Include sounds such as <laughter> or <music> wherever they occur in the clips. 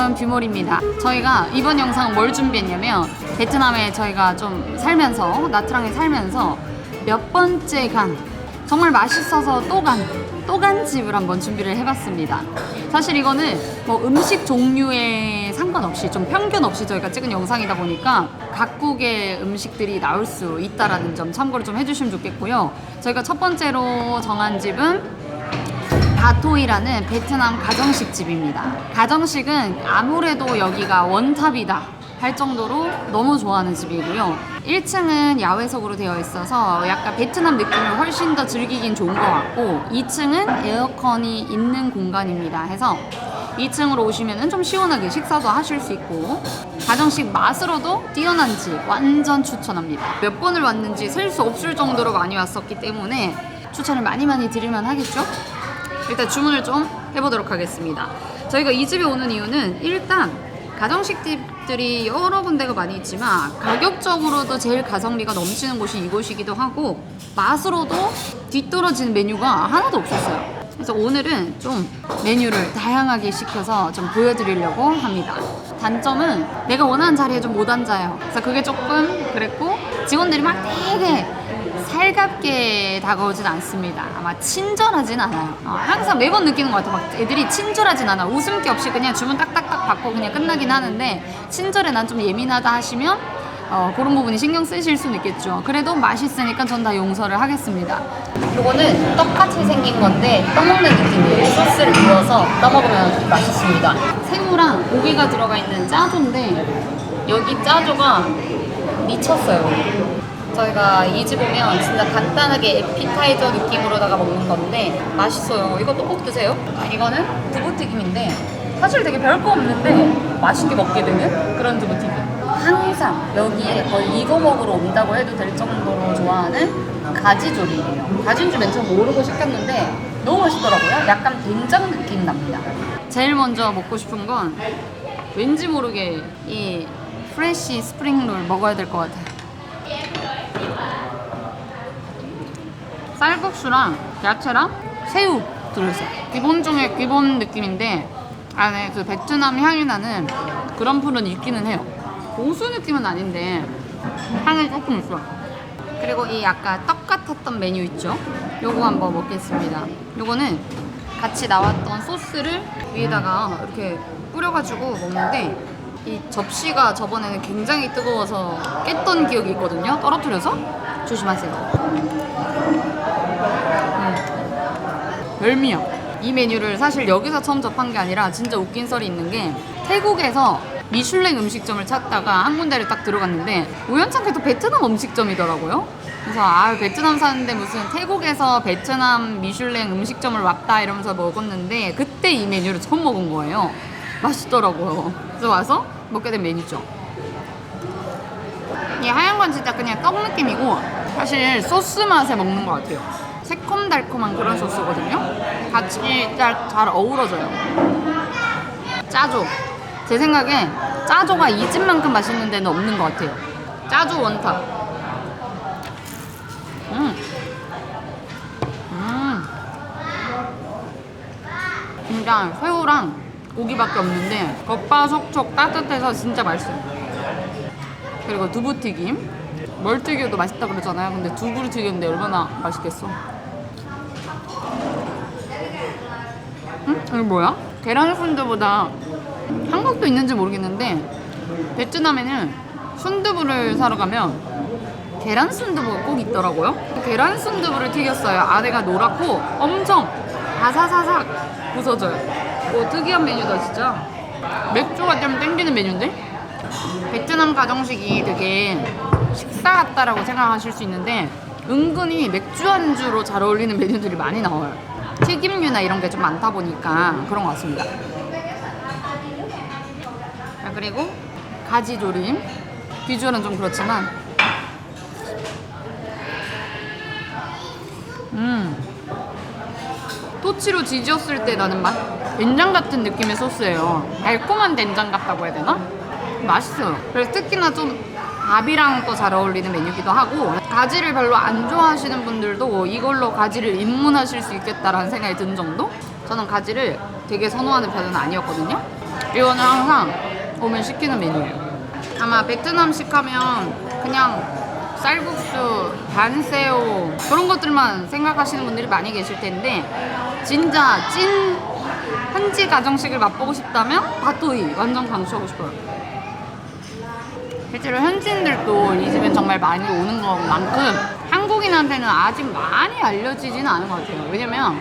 여러분 뷰몰입니다. 저희가 이번 영상은 뭘 준비했냐면 베트남에 저희가 좀 살면서 나트랑에 살면서 몇 번째 간 정말 맛있어서 또 간 또간 집을 한번 준비를 해봤습니다. 사실 이거는 뭐 음식 종류에 상관없이 좀 편견 없이 저희가 찍은 영상이다 보니까 각국의 음식들이 나올 수 있다라는 점 참고를 좀 해주시면 좋겠고요. 저희가 첫 번째로 정한 집은 다토이라는 베트남 가정식 집입니다. 가정식은 아무래도 여기가 원탑이다 할 정도로 너무 좋아하는 집이고요. 1층은 야외석으로 되어 있어서 약간 베트남 느낌을 훨씬 더 즐기긴 좋은 것 같고 2층은 에어컨이 있는 공간입니다. 해서 2층으로 오시면 좀 시원하게 식사도 하실 수 있고 가정식 맛으로도 뛰어난 집 완전 추천합니다. 몇 번을 왔는지 셀 수 없을 정도로 많이 왔었기 때문에 추천을 많이 많이 드릴만 하겠죠? 일단 주문을 좀 해보도록 하겠습니다. 저희가 이 집에 오는 이유는 일단 가정식 집들이 여러 군데가 많이 있지만 가격적으로도 제일 가성비가 넘치는 곳이 이곳이기도 하고 맛으로도 뒤떨어지는 메뉴가 하나도 없었어요. 그래서 오늘은 좀 메뉴를 다양하게 시켜서 좀 보여드리려고 합니다. 단점은 내가 원하는 자리에 좀 못 앉아요. 그래서 그게 조금 그랬고 직원들이 막 되게 살갑게 다가오진 않습니다. 아마 친절하진 않아요. 어, 항상 매번 느끼는 것 같아요. 막 애들이 친절하진 않아. 웃음기 없이 그냥 주문 딱딱딱 받고 그냥 끝나긴 하는데 친절에 난 좀 예민하다 하시면 어, 그런 부분이 신경 쓰실 수는 있겠죠. 그래도 맛있으니까 전 다 용서를 하겠습니다. 요거는 떡같이 생긴 건데 떠먹는 느낌이에요. 소스를 부어서 떠먹으면 맛있습니다. 새우랑 고기가 들어가 있는 짜조인데 여기 짜조가 미쳤어요. 저희가 이 집 오면 진짜 간단하게 에피타이저 느낌으로다가 먹는 건데 맛있어요. 이것도 꼭 드세요. 아, 이거는 두부튀김인데 사실 되게 별거 없는데 맛있게 먹게 되는 그런 두부튀김. 항상 여기에 거의 이거 먹으러 온다고 해도 될 정도로 좋아하는 가지조림이에요. 가지인 줄 맨 처음 모르고 시켰는데 너무 맛있더라고요. 약간 된장 느낌 납니다. 제일 먼저 먹고 싶은 건 왠지 모르게 이 프레쉬 스프링롤 먹어야 될 것 같아요. 쌀국수랑 야채랑 새우 들어있어요. 기본 중에 기본 느낌인데 안에 그 베트남 향이 나는 그런 풀은 있기는 해요. 고수 느낌은 아닌데 향이 조금 있어요. 그리고 이 아까 떡 같았던 메뉴 있죠? 요거 한번 먹겠습니다. 요거는 같이 나왔던 소스를 위에다가 이렇게 뿌려가지고 먹는데 이 접시가 저번에는 굉장히 뜨거워서 깼던 기억이 있거든요. 떨어뜨려서 조심하세요. 음. 별미야. 이 메뉴를 사실 여기서 처음 접한 게 아니라 진짜 웃긴 썰이 있는 게 태국에서 미슐랭 음식점을 찾다가 한 군데를 딱 들어갔는데 우연찮게도 베트남 음식점이더라고요. 그래서 아 베트남 사는데 무슨 태국에서 베트남 미슐랭 음식점을 왔다 이러면서 먹었는데 그때 이 메뉴를 처음 먹은 거예요. 맛있더라고요. 그래서 와서 먹게 된 메뉴죠. 이 하얀 건 진짜 그냥 떡 느낌이고 사실 소스 맛에 먹는 것 같아요. 새콤달콤한 그런 소스거든요. 같이 잘, 잘 어우러져요. 짜조. 제 생각에 짜조가 이 집만큼 맛있는 데는 없는 것 같아요. 짜조 원탑. 음. 음. 진짜 새우랑 고기밖에 없는데 겉바속촉 따뜻해서 진짜 맛있어요. 그리고 두부튀김. 멀튀겨도 맛있다 그러잖아요. 근데 두부를 튀겼는데 얼마나 맛있겠어. 응? 이게 뭐야? 계란 순두보다 한국도 있는지 모르겠는데 베트남에는 순두부를 사러 가면 계란 순두부가 꼭 있더라고요. 계란 순두부를 튀겼어요. 안에가 노랗고 엄청 바사사삭 부서져요. 오 특이한 메뉴다 진짜. 맥주가 좀 땡기는 메뉴인데? 베트남 가정식이 되게 식사 같다라고 생각하실 수 있는데 은근히 맥주 안주로 잘 어울리는 메뉴들이 많이 나와요. 튀김류나 이런 게 좀 많다 보니까 그런 것 같습니다. 자, 그리고 가지조림. 비주얼은 좀 그렇지만 음 토치로 지지었을 때 나는 맛 된장 같은 느낌의 소스예요 달콤한 된장 같다고 해야 되나? 맛있어요 그래서 특히나 좀 밥이랑 또 잘 어울리는 메뉴기도 하고 가지를 별로 안 좋아하시는 분들도 이걸로 가지를 입문하실 수 있겠다라는 생각이 든 정도? 저는 가지를 되게 선호하는 편은 아니었거든요 이거는 항상 오면 시키는 메뉴예요. 아마 베트남식 하면 그냥 쌀국수, 반새우 그런 것들만 생각하시는 분들이 많이 계실 텐데 진짜 찐 현지 가정식을 맛보고 싶다면 바토이 완전 강추하고 싶어요. 실제로 현지인들도 이 집엔 정말 많이 오는 것만큼 한국인한테는 아직 많이 알려지지는 않은 것 같아요. 왜냐면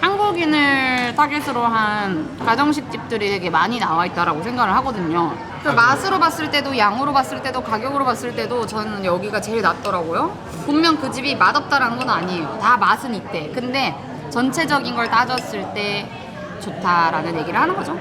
한국인을 타겟으로 한 가정식 집들이 되게 많이 나와 있다라고 생각을 하거든요. 그 맛으로 봤을 때도 양으로 봤을 때도 가격으로 봤을 때도 저는 여기가 제일 낫더라고요. 분명 그 집이 맛없다라는 건 아니에요. 다 맛은 있대. 근데 전체적인 걸 따졌을 때 좋다라는 얘기를 하는 거죠.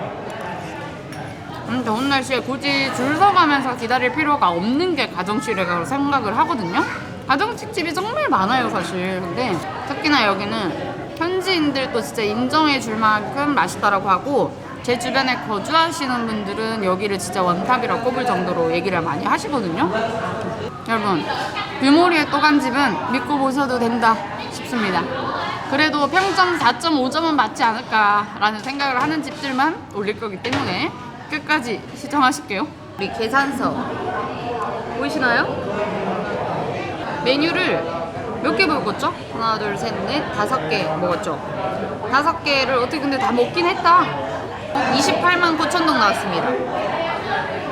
음, 더운 날씨에 굳이 줄 서가면서 기다릴 필요가 없는 게 가정식이라고 생각을 하거든요. 가정식 집이 정말 많아요, 사실. 근데 특히나 여기는 현지인들도 진짜 인정해 줄 만큼 맛있다라고 하고 제 주변에 거주하시는 분들은 여기를 진짜 원탑이라고 꼽을 정도로 얘기를 많이 하시거든요. 여러분, 뷰모리의 또간집은 믿고 보셔도 된다 싶습니다. 그래도 평점 4.5점은 맞지 않을까라는 생각을 하는 집들만 올릴 거기 때문에 끝까지 시청하실게요. 우리 계산서 보이시나요? 메뉴를 몇 개 먹었죠? 하나, 둘, 셋, 넷, 다섯 개 먹었죠? 다섯 개를 어떻게 근데 다 먹긴 했다. 28만 9천 동 나왔습니다.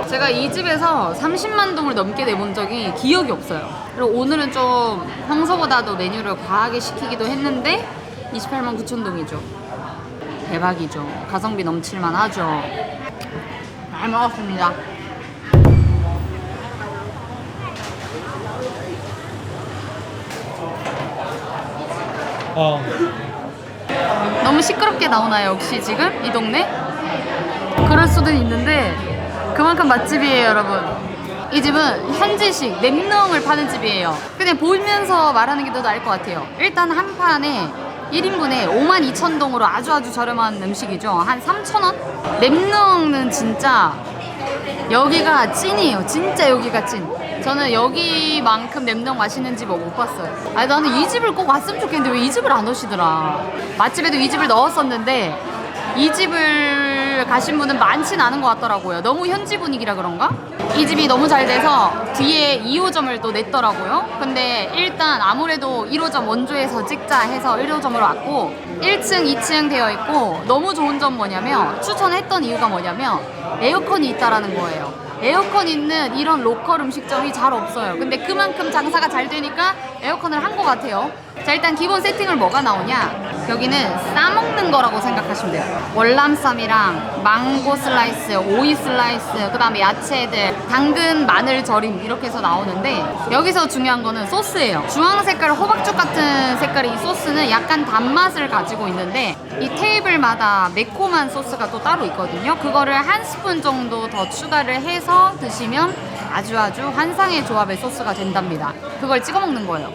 제가 이 집에서 30만 동을 넘게 내본 적이 기억이 없어요. 그리고 오늘은 좀 평소보다도 메뉴를 과하게 시키기도 했는데 28만 9천 동이죠. 대박이죠. 가성비 넘칠만 하죠. 잘 먹었습니다. 어. 너무 시끄럽게 나오나요, 혹시 지금? 이 동네? 그럴 수도 있는데, 그만큼 맛집이에요, 여러분. 이 집은 현지식 냉면을 파는 집이에요. 그냥 보면서 말하는 게 더 나을 것 같아요. 일단 한 판에 1인분에 5만 2천 동으로 아주 아주 저렴한 음식이죠. 한 3천 원? 냉면은 진짜 여기가 찐이에요. 진짜 여기가 찐. 저는 여기만큼 냄동 맛있는 집을 못 봤어요. 아니 나는 이 집을 꼭 왔으면 좋겠는데 왜 이 집을 안 오시더라. 맛집에도 이 집을 넣었었는데 이 집을 가신 분은 많진 않은 것 같더라고요. 너무 현지 분위기라 그런가? 이 집이 너무 잘 돼서 뒤에 2호점을 또 냈더라고요. 근데 일단 아무래도 1호점 원조에서 찍자 해서 1호점으로 왔고 1층, 2층 되어 있고 너무 좋은 점 뭐냐면 추천했던 이유가 뭐냐면 에어컨이 있다라는 거예요. 에어컨 있는 이런 로컬 음식점이 잘 없어요. 근데 그만큼 장사가 잘 되니까 에어컨을 한 것 같아요. 자, 일단 기본 세팅을 뭐가 나오냐? 여기는 싸먹는 거라고 생각하시면 돼요. 월남쌈이랑 망고 슬라이스, 오이 슬라이스, 그 다음에 야채들, 당근, 마늘 절임 이렇게 해서 나오는데 여기서 중요한 거는 소스예요. 주황 색깔 호박죽 같은 색깔의 이 소스는 약간 단맛을 가지고 있는데 이 테이블마다 매콤한 소스가 또 따로 있거든요. 그거를 한 스푼 정도 더 추가를 해서 드시면 아주 아주 환상의 조합의 소스가 된답니다. 그걸 찍어 먹는 거예요.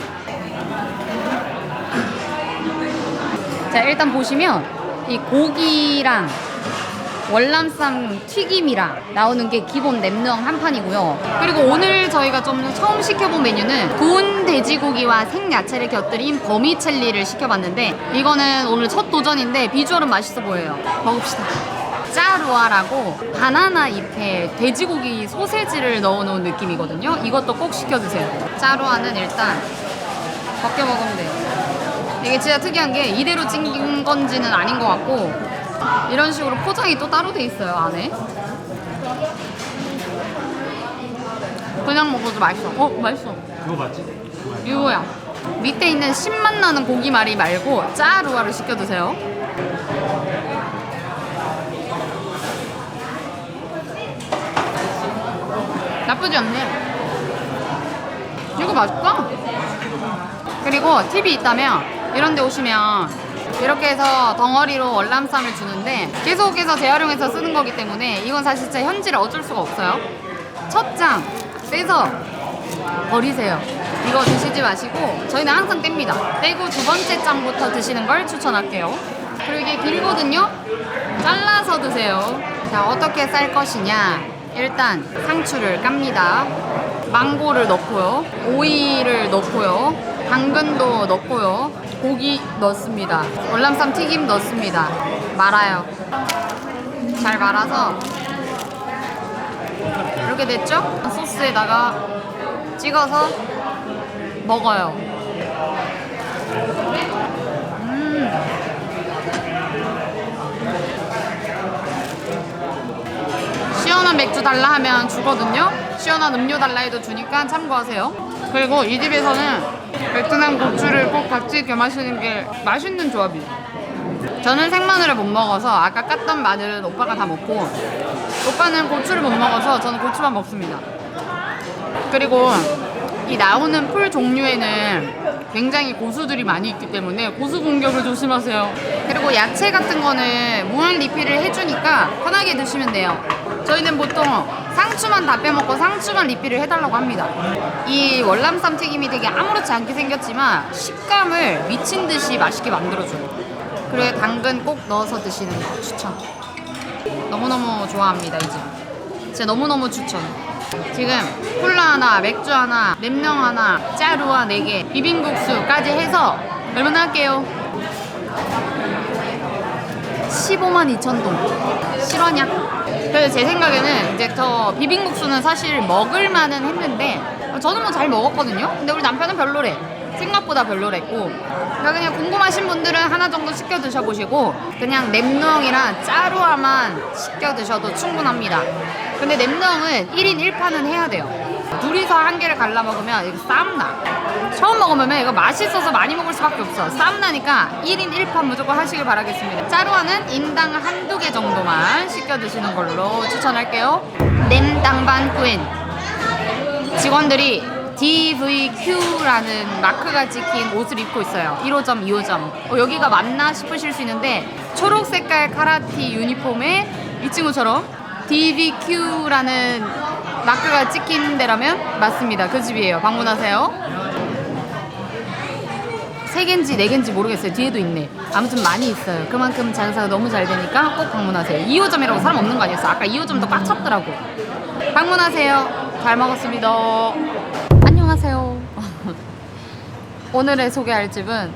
자, 일단 보시면 이 고기랑 월남쌈 튀김이랑 나오는 게 기본 냄능 한 판이고요. 그리고 오늘 저희가 좀 처음 시켜본 메뉴는 구운 돼지고기와 생야채를 곁들인 버미첼리를 시켜봤는데 이거는 오늘 첫 도전인데 비주얼은 맛있어 보여요. 먹읍시다. 짜루아라고 바나나 잎에 돼지고기 소세지를 넣어놓은 느낌이거든요. 이것도 꼭 시켜드세요. 짜루아는 일단 벗겨 먹으면 돼요. 이게 진짜 특이한 게 이대로 찐 건지는 아닌 것 같고 이런 식으로 포장이 또 따로 돼 있어요 안에. 그냥 먹어도 맛있어. 어 맛있어. 그거 맞지? 이거야. 밑에 있는 신맛 나는 고기말이 말고 짜루아를 시켜 드세요. 나쁘지 않네. 이거 맛있다. 그리고 팁이 있다면 이런 데 오시면 이렇게 해서 덩어리로 월남쌈을 주는데 계속해서 재활용해서 쓰는 거기 때문에 이건 사실 진짜 현지를 어쩔 수가 없어요. 첫 장 떼서 버리세요. 이거 드시지 마시고 저희는 항상 뗍니다. 떼고 두 번째 장부터 드시는 걸 추천할게요. 그리고 이게 길거든요? 잘라서 드세요. 자 어떻게 쌀 것이냐? 일단 상추를 깝니다. 망고를 넣고요. 오이를 넣고요 당근도 넣고요 고기 넣습니다 월남쌈 튀김 넣습니다 말아요 잘 말아서 이렇게 됐죠? 소스에다가 찍어서 먹어요. 음. 시원한 맥주 달라 하면 주거든요. 시원한 음료 달라 해도 주니까 참고하세요. 그리고 이 집에서는 베트남 고추를 꼭 같이 이렇게 마시는 게 맛있는 조합이에요. 저는 생마늘을 못 먹어서 아까 깠던 마늘은 오빠가 다 먹고 오빠는 고추를 못 먹어서 저는 고추만 먹습니다. 그리고 이 나오는 풀 종류에는 굉장히 고수들이 많이 있기 때문에 고수 공격을 조심하세요. 그리고 야채 같은 거는 무한 리필을 해주니까 편하게 드시면 돼요. 저희는 보통 상추만 다 빼먹고 상추만 리필을 해달라고 합니다. 이 월남쌈 튀김이 되게 아무렇지 않게 생겼지만 식감을 미친 듯이 맛있게 만들어줘요. 그리고 당근 꼭 넣어서 드시는 거 추천. 너무너무 좋아합니다, 이 집. 진짜 너무너무 추천. 지금 콜라 하나, 맥주 하나, 냉면 하나, 짜루와 4개, 비빔국수까지 해서 얼마나 할게요? 15만 2천 동. 실화냐? 그래서 제 생각에는 이제 저 비빔국수는 사실 먹을만은 했는데 저는 뭐 잘 먹었거든요. 근데 우리 남편은 별로래. 생각보다 별로랬고 그러니까 그냥 궁금하신 분들은 하나 정도 시켜 드셔보시고 그냥 냄렁이랑 짜루아만 시켜 드셔도 충분합니다. 근데 냄렁은 1인 1판은 해야 돼요. 둘이서 한 개를 갈라 먹으면 이거 쌈나. 처음 먹으면 이거 맛있어서 많이 먹을 수밖에 없어. 쌈나니까 1인 1판 무조건 하시길 바라겠습니다. 짜루아는 인당 한두 개 정도만 시켜 드시는 걸로 추천할게요. 냄당반 꾸엔 직원들이 DVQ라는 마크가 찍힌 옷을 입고 있어요. 1호점, 2호점. 어, 여기가 맞나 싶으실 수 있는데 초록 색깔 카라티 유니폼에 이 친구처럼 DVQ라는 마크가 찍힌 데라면 맞습니다. 그 집이에요. 방문하세요. 세 개인지 네 개인지 모르겠어요. 뒤에도 있네. 아무튼 많이 있어요. 그만큼 장사가 너무 잘 되니까 꼭 방문하세요. 2호점이라고 사람 없는 거 아니었어? 아까 2호점도 꽉 찼더라고. 방문하세요. 잘 먹었습니다. 안녕하세요. <laughs> 오늘의 소개할 집은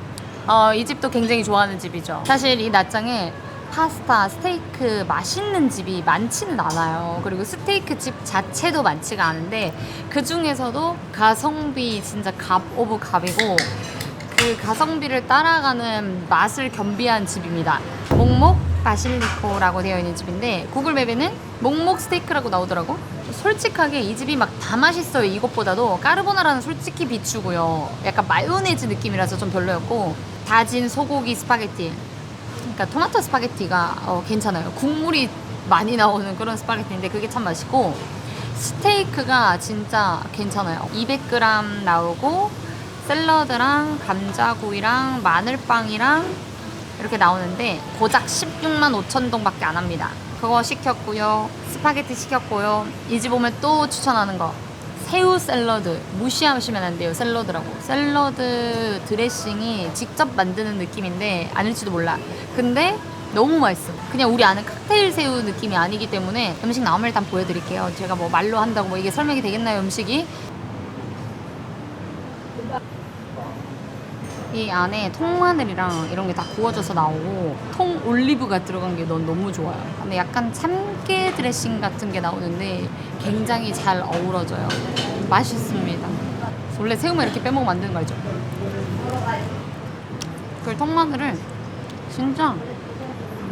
어, 이 집도 굉장히 좋아하는 집이죠. 사실 이 낮장에 파스타, 스테이크 맛있는 집이 많지는 않아요. 그리고 스테이크 집 자체도 많지가 않은데 그 중에서도 가성비 진짜 갑 오브 갑이고 그 가성비를 따라가는 맛을 겸비한 집입니다. 목목 바실리코라고 되어 있는 집인데 구글 맵에는 목목 스테이크라고 나오더라고. 솔직하게 이 집이 막 다 맛있어요. 이것보다도 까르보나라는 솔직히 비추고요. 약간 마요네즈 느낌이라서 좀 별로였고 다진 소고기 스파게티. 그러니까 토마토 스파게티가 어, 괜찮아요. 국물이 많이 나오는 그런 스파게티인데 그게 참 맛있고 스테이크가 진짜 괜찮아요. 200g 나오고 샐러드랑 감자구이랑 마늘빵이랑 이렇게 나오는데 고작 16만 5천 동밖에 안 합니다. 그거 시켰고요. 스파게티 시켰고요. 이 집 오면 또 추천하는 거. 새우 샐러드. 무시하시면 안 돼요. 샐러드라고. 샐러드 드레싱이 직접 만드는 느낌인데 아닐지도 몰라. 근데 너무 맛있어. 그냥 우리 아는 칵테일 새우 느낌이 아니기 때문에 음식 나오면 일단 보여드릴게요. 제가 뭐 말로 한다고 뭐 이게 설명이 되겠나요, 음식이? 이 안에 통마늘이랑 이런 게 다 구워져서 나오고 통 올리브가 들어간 게 넌 너무 좋아요. 근데 약간 참깨 드레싱 같은 게 나오는데 굉장히 잘 어우러져요. 맛있습니다. 원래 새우만 이렇게 빼먹으면 안 되는 거 알죠? 그 통마늘을 진짜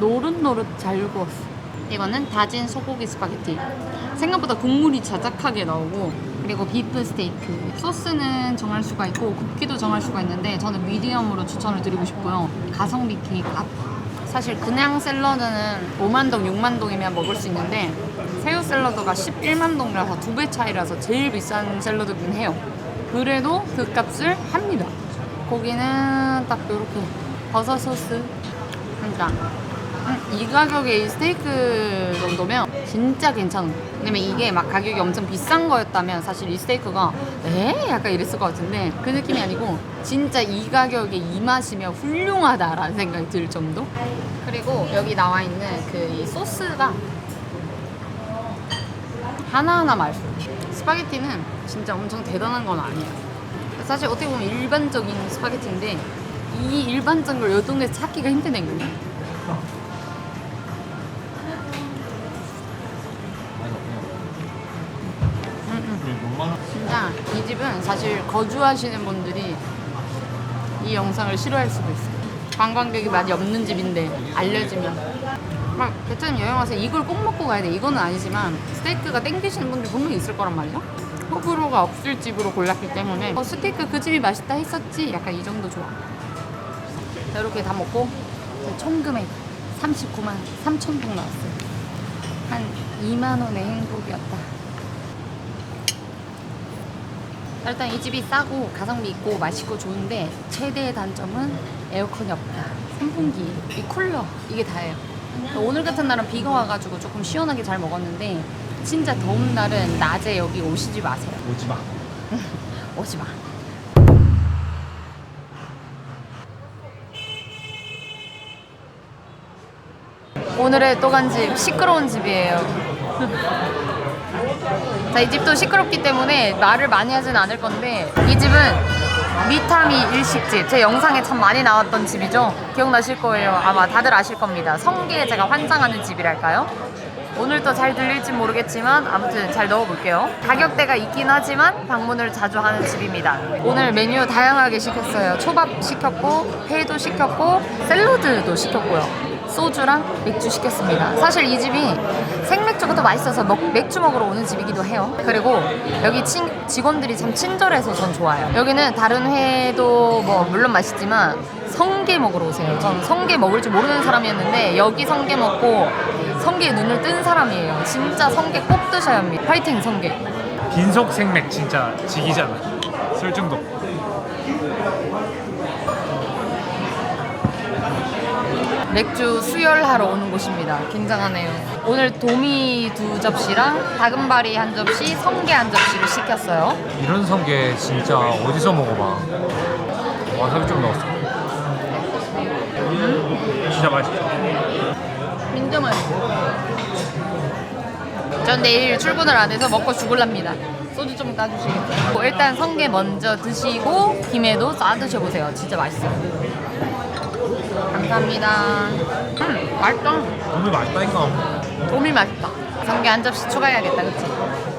노릇노릇 잘 구웠어. 이거는 다진 소고기 스파게티. 생각보다 국물이 자작하게 나오고 그리고 비프 스테이크. 소스는 정할 수가 있고 굽기도 정할 수가 있는데 저는 미디엄으로 추천을 드리고 싶고요. 가성비 K값. 사실 그냥 샐러드는 5만 동, 6만 동이면 먹을 수 있는데 새우 샐러드가 11만 동이라서 두 배 차이라서 제일 비싼 샐러드긴 해요. 그래도 그 값을 합니다. 고기는 딱 이렇게 버섯 소스 그러니까 음, 이 가격에 이 스테이크 정도면 진짜 괜찮은 거. 왜냐면 이게 막 가격이 엄청 비싼 거였다면 사실 이 스테이크가 에? 약간 이랬을 것 같은데 그 느낌이 아니고 진짜 이 가격에 이 맛이면 훌륭하다라는 생각이 들 정도. 그리고 여기 나와 있는 그 이 소스가 하나하나 맛있어요. 스파게티는 진짜 엄청 대단한 건 아니에요. 사실 어떻게 보면 일반적인 스파게티인데 이 일반적인 걸이 동네에서 찾기가 힘든 거예요. 집은 사실 거주하시는 분들이 이 영상을 싫어할 수도 있어요. 관광객이 많이 없는 집인데 알려지면 막 베트남 여행 와서 이걸 꼭 먹고 가야 돼. 이거는 아니지만 스테이크가 땡기시는 분들 분명히 있을 거란 말이죠. 호불호가 없을 집으로 골랐기 때문에 어, 스테이크 그 집이 맛있다 했었지. 약간 이 정도 좋아. 자, 이렇게 다 먹고 총 금액 39만 3천 동 나왔어요. 한 2만 원의 행복이었다. 일단 이 집이 싸고 가성비 있고 맛있고 좋은데 최대의 단점은 에어컨이 없다. 선풍기, 이 쿨러 이게 다예요. 오늘 같은 날은 비가 와가지고 조금 시원하게 잘 먹었는데 진짜 더운 날은 낮에 여기 오시지 마세요. 오지 마. <laughs> 오지 마. 오늘의 또 간 집 시끄러운 집이에요. <laughs> 자, 이 집도 시끄럽기 때문에 말을 많이 하진 않을 건데 이 집은 미타미 일식집 제 영상에 참 많이 나왔던 집이죠. 기억나실 거예요. 아마 다들 아실 겁니다. 성게에 제가 환장하는 집이랄까요? 오늘도 잘 들릴지 모르겠지만 아무튼 잘 넣어볼게요. 가격대가 있긴 하지만 방문을 자주 하는 집입니다. 오늘 메뉴 다양하게 시켰어요. 초밥 시켰고 회도 시켰고 샐러드도 시켰고요. 소주랑 맥주 시켰습니다. 사실 이 집이 생맥주가 더 맛있어서 먹- 맥주 먹으러 오는 집이기도 해요. 그리고 여기 친- 직원들이 참 친절해서 전 좋아요. 여기는 다른 회도 뭐 물론 맛있지만 성게 먹으러 오세요. 전 성게 먹을 줄 모르는 사람이었는데 여기 성게 먹고 성게에 눈을 뜬 사람이에요. 진짜 성게 꼭 드셔야 합니다. 파이팅 성게. 빈속 생맥 진짜 지기잖아. 술 중독. 맥주 수혈하러 오는 곳입니다. 굉장하네요. 오늘 도미 두 접시랑 다금바리 한 접시, 성게 한 접시를 시켰어요. 이런 성게 진짜 어디서 먹어봐. 와사비 좀 넣었어. 진짜 맛있어. 진짜 맛있어. 전 내일 출근을 안 해서 먹고 죽을랍니다. 소주 좀 따주시겠어요? 뭐 일단 성게 먼저 드시고 김에도 싸 드셔보세요. 진짜 맛있어요. 감사합니다. 음, 맛있다. 오늘 맛있다니까. 도미 맛있다. 성게 한 접시 추가해야겠다, 그치?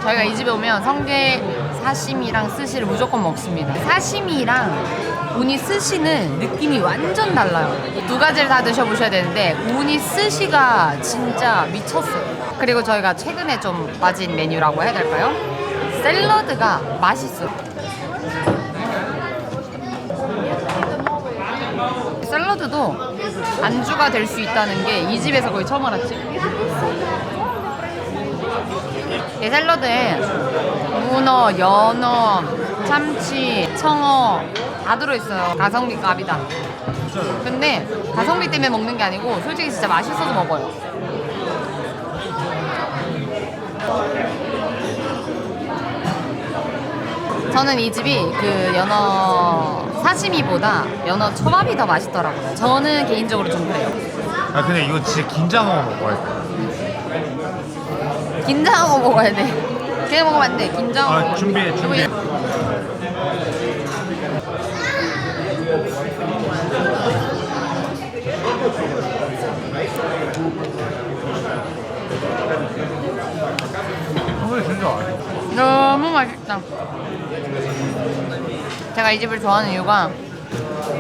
저희가 이 집에 오면 성게 사시미랑 스시를 무조건 먹습니다. 사시미랑 우니 스시는 느낌이 완전 달라요. 이두 가지를 다 드셔보셔야 되는데 우니 스시가 진짜 미쳤어요. 그리고 저희가 최근에 좀 빠진 메뉴라고 해야 될까요? 샐러드가 맛있어요. 샐러드도 안주가 될 수 있다는 게 이 집에서 거의 처음 알았지. 이 샐러드에 문어, 연어, 참치, 청어 다 들어있어요. 가성비 값이다. 근데 가성비 때문에 먹는 게 아니고 솔직히 진짜 맛있어서 먹어요. 저는 이 집이 그 연어 사시미보다 연어 초밥이 더 맛있더라고요. 저는 개인적으로 좀 그래요. 아 근데 이거 진짜 긴장하고 먹어야 돼. 긴장하고 먹어야 돼. 그냥 먹으면 안 돼. 긴장하고. 아 먹어야. 준비해 준비해. 오늘 진짜 맛있어. 너무 맛있다. 제가 이 집을 좋아하는 이유가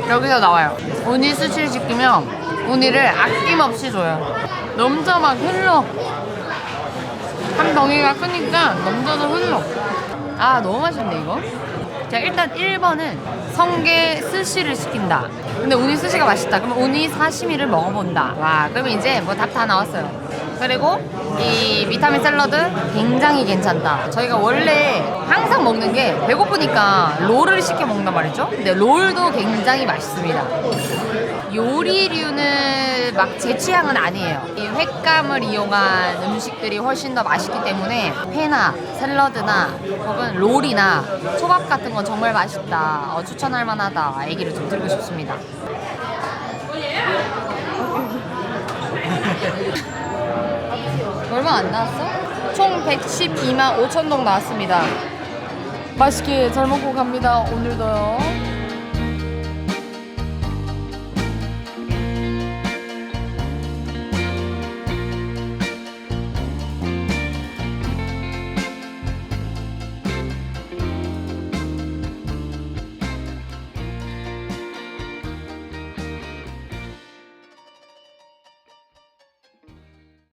여기서 나와요. 우니 수치를 시키면 우니를 아낌없이 줘요. 넘쳐 막 흘러. 한 덩이가 크니까 넘쳐서 흘러. 아 너무 맛있네 이거. 자 일단 1번은 성게 스시를 시킨다. 근데 우니 스시가 맛있다. 그럼 우니 사시미를 먹어본다. 와 그러면 이제 뭐 답 다 나왔어요. 그리고 이 비타민 샐러드 굉장히 괜찮다. 저희가 원래 항상 먹는 게 배고프니까 롤을 시켜 먹는단 말이죠. 근데 롤도 굉장히 맛있습니다. 요리류는 막 제 취향은 아니에요. 이 횟감을 이용한 음식들이 훨씬 더 맛있기 때문에 회나 샐러드나 혹은 롤이나 초밥 같은 건 정말 맛있다. 어, 추천할 만하다. 얘기를 좀 드리고 싶습니다. <laughs> 얼마 안 나왔어? 총 112만 5천 동 나왔습니다. 맛있게 잘 먹고 갑니다. 오늘도요.